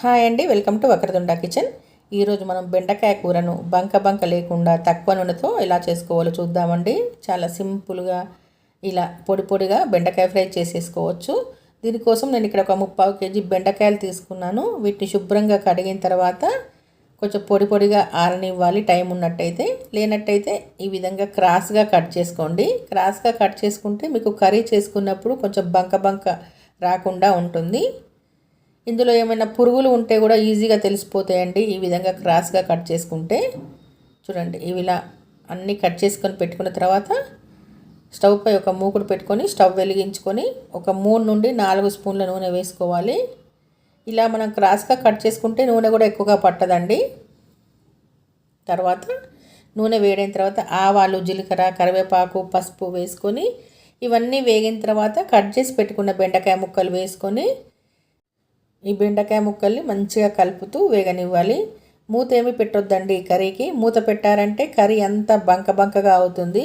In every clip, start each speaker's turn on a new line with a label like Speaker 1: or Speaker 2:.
Speaker 1: Hi అండి welcome to వక్రదుండ kitchen. ఈరోజు మనం బెండకాయ కూరను బంక బంక లేకుండా తక్కువ నూనెతో ఎలా చేసుకోవాలో చూద్దామండి. చాలా సింపుల్గా ఇలా పొడి పొడిగా బెండకాయ ఫ్రై చేసేసుకోవచ్చు. దీనికోసం నేను ఇక్కడ ఒక ముప్పావు కేజీ బెండకాయలు తీసుకున్నాను. వీటిని శుభ్రంగా కడిగిన తర్వాత కొంచెం పొడి పొడిగా ఆరనివ్వాలి టైం ఉన్నట్టయితే. లేనట్టయితే ఈ విధంగా క్రాస్గా కట్ చేసుకోండి. క్రాస్గా కట్ చేసుకుంటే మీకు కర్రీ చేసుకున్నప్పుడు కొంచెం బంక బంక రాకుండా ఉంటుంది. ఇందులో ఏమైనా పురుగులు ఉంటే కూడా ఈజీగా తెలిసిపోతాయండి. ఈ విధంగా క్రాస్గా కట్ చేసుకుంటే చూడండి ఇవిలా అన్నీ కట్ చేసుకొని పెట్టుకున్న తర్వాత స్టవ్ పై ఒక మూకుడు పెట్టుకొని స్టవ్ వెలిగించుకొని ఒక మూడు నుండి నాలుగు స్పూన్ల నూనె వేసుకోవాలి. ఇలా మనం క్రాస్గా కట్ చేసుకుంటే నూనె కూడా ఎక్కువగా పట్టదండి. తర్వాత నూనె వేడైన తర్వాత ఆవాలు జీలకర్ర కరివేపాకు పసుపు వేసుకొని ఇవన్నీ వేగిన తర్వాత కట్ చేసి పెట్టుకున్న బెండకాయ ముక్కలు వేసుకొని ఈ బెండకాయ ముక్కల్ని మంచిగా కలుపుతూ వేగనివ్వాలి. మూత ఏమి పెట్టొద్దండి కర్రీకి. మూత పెట్టారంటే కర్రీ అంతా బంక బంకగా అవుతుంది.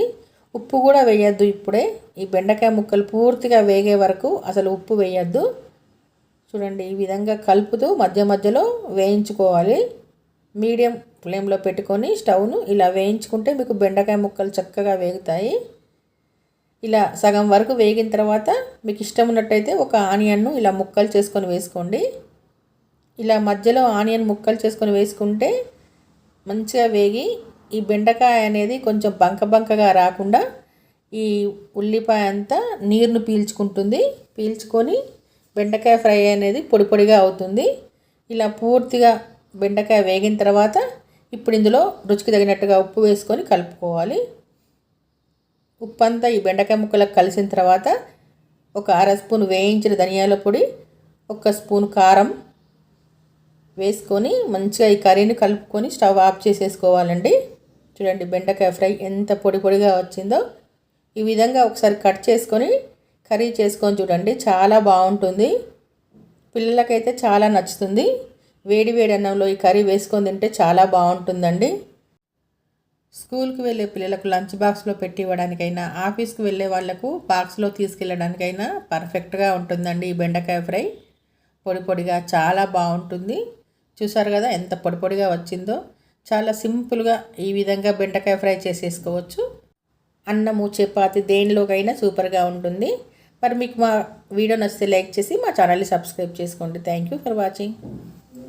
Speaker 1: ఉప్పు కూడా వేయద్దు ఇప్పుడే. ఈ బెండకాయ ముక్కలు పూర్తిగా వేగే వరకు అసలు ఉప్పు వేయద్దు. చూడండి ఈ విధంగా కలుపుతూ మధ్య మధ్యలో వేయించుకోవాలి. మీడియం ఫ్లేమ్లో పెట్టుకొని స్టవ్ను ఇలా వేయించుకుంటే మీకు బెండకాయ ముక్కలు చక్కగా వేగుతాయి. ఇలా సగం వరకు వేగిన తర్వాత మీకు ఇష్టం ఉన్నట్టయితే ఒక ఆనియన్ను ఇలా ముక్కలు చేసుకొని వేసుకోండి. ఇలా మధ్యలో ఆనియన్ ముక్కలు చేసుకొని వేసుకుంటే మంచిగా వేగి ఈ బెండకాయ అనేది కొంచెం బంక బంకగా రాకుండా ఈ ఉల్లిపాయ అంతా నీరును పీల్చుకుంటుంది. పీల్చుకొని బెండకాయ ఫ్రై అనేది పొడి పొడిగా అవుతుంది. ఇలా పూర్తిగా బెండకాయ వేగిన తర్వాత ఇప్పుడు ఇందులో రుచికి తగినట్టుగా ఉప్పు వేసుకొని కలుపుకోవాలి. ఉప్పు అంతా ఈ బెండకాయ ముక్కలకు కలిసిన తర్వాత ఒక అర స్పూన్ వేయించిన ధనియాల పొడి ఒక స్పూన్ కారం వేసుకొని మంచిగా ఈ కర్రీని కలుపుకొని స్టవ్ ఆఫ్ చేసేసుకోవాలండి. చూడండి బెండకాయ ఫ్రై ఎంత పొడి పొడిగా వచ్చిందో. ఈ విధంగా ఒకసారి కట్ చేసుకొని కర్రీ చేసుకొని చూడండి చాలా బాగుంటుంది. పిల్లలకైతే చాలా నచ్చుతుంది. వేడి వేడి అన్నంలో ఈ కర్రీ వేసుకొని తింటే చాలా బాగుంటుందండి. స్కూల్కి వెళ్ళే పిల్లలకు లంచ్ బాక్స్లో పెట్టి ఇవ్వడానికైనా ఆఫీస్కి వెళ్ళే వాళ్ళకు బాక్స్లో తీసుకెళ్ళడానికైనా పర్ఫెక్ట్గా ఉంటుందండి ఈ బెండకాయ ఫ్రై. పొడి పొడిగా చాలా బాగుంటుంది. చూసారు కదా ఎంత పొడి పొడిగా వచ్చిందో. చాలా సింపుల్గా ఈ విధంగా బెండకాయ ఫ్రై చేసేసుకోవచ్చు. అన్నము చపాతి దేనిలోకైనా సూపర్గా ఉంటుంది. మరి మీకు మా వీడియో నచ్చితే లైక్ చేసి మా ఛానల్ని సబ్స్క్రైబ్ చేసుకోండి. Thank you for watching.